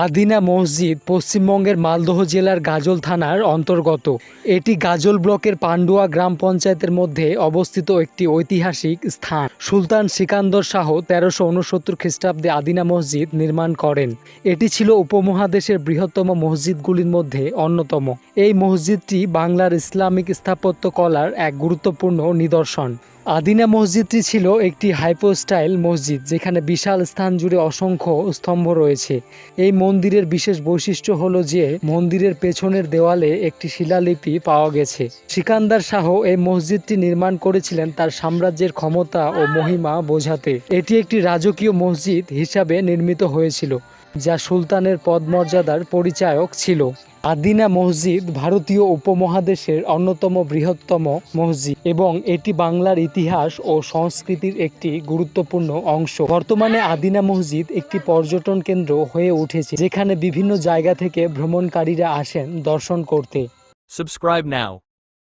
আদিনা মসজিদ পশ্চিমবঙ্গের মালদহ জেলার গাজল থানার অন্তর্গত। এটি গাজল ব্লকের পান্ডুয়া গ্রাম পঞ্চায়েতের মধ্যে অবস্থিত একটি ঐতিহাসিক স্থান। সুলতান সিকান্দর শাহ তেরোশো উনসত্তর খ্রিস্টাব্দে আদিনা মসজিদ নির্মাণ করেন। এটি ছিল উপমহাদেশের বৃহত্তম মসজিদগুলির মধ্যে অন্যতম। এই মসজিদটি বাংলার ইসলামিক স্থাপত্য কলার এক গুরুত্বপূর্ণ নিদর্শন। আদিনা মসজিদটি ছিল একটি হাইপোস্টাইল মসজিদ, যেখানে বিশাল স্থান জুড়ে অসংখ্য স্তম্ভ রয়েছে। এই মন্দিরের বিশেষ বৈশিষ্ট্য হলো যে, মন্দিরের পেছনের দেওয়ালে একটি শিলালিপি পাওয়া গেছে। সিকান্দার শাহ এই মসজিদটি নির্মাণ করেছিলেন তার সাম্রাজ্যের ক্ষমতা ও মহিমা বোঝাতে। এটি একটি রাজকীয় মসজিদ হিসাবে নির্মিত হয়েছিল, যা সুলতানের পদমর্যাদার পরিচায়ক ছিল। আদিনা মসজিদ ভারতীয় উপমহাদেশের অন্যতম বৃহত্তম মসজিদ এবং এটি বাংলার ইতিহাস ও সংস্কৃতির একটি গুরুত্বপূর্ণ অংশ। বর্তমানে আদিনা মসজিদ একটি পর্যটন কেন্দ্র হয়ে উঠেছে যেখানে বিভিন্ন জায়গা থেকে ভ্রমণকারীরা আসেন দর্শন করতে সাবস্ক্রাইব now.